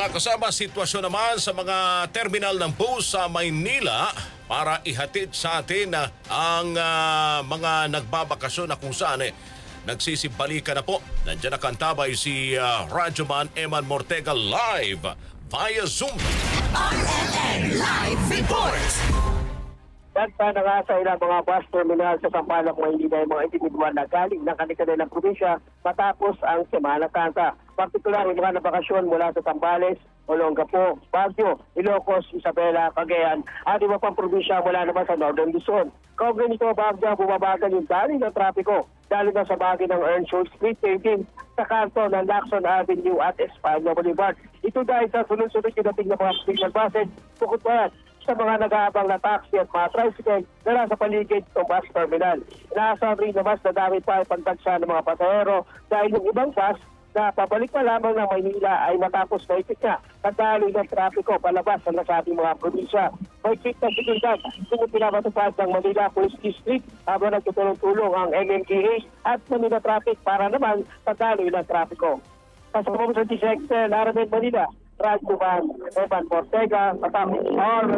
Mga kasama, sitwasyon naman sa mga terminal ng bus sa Maynila para ihatid sa atin ah, ang ah, mga nagbabakasyon na kung saan eh, nagsisibalikan na po. Nandiyan nakantabay si ah, Radyoman Eman Mortega live via Zoom. RNN Live Report! Dagpa na nga sa ilang mga bus terminal sa Sampaloc, Maynila yung mga individual na galing ng kanilang probinsya matapos ang Semana Santa. Partikular yung mga nabakasyon mula sa Zambales, Olongapo, Baguio, Ilocos, Isabela, Cagayan at iba pang probinsya mula naman sa Northern Luzon. Kaugnay nito, Baguio, bumabagal yung dali ng trapiko dahil na sa bagay ng Earnshaw Street 18 sa kanto ng Lacson Avenue at Espanya Boulevard. Ito dahil sa sunod-sunod yung dating ng mga signal buses, bukod pa sa mga nag-aabang na taxi at mga tricycle na nasa paligid ng bus terminal. Inaasahan rin na mas nadami pa ang pagdagsa ng mga pasahero dahil yung ibang bus na pabalik pa lamang ng Maynila ay matapos na itik na pagdaloy ng trapiko palabas sa nasabing mga probinsya. May check na seguridad kung pinapatupad ng Manila Police District habang nagtutulong-tulong ang MMDA at Manila Traffic para naman pagdaloy ng trapiko. Kasama mo sa Sector, Laramen, Manila, Van, Evan Ortega, Matapos, All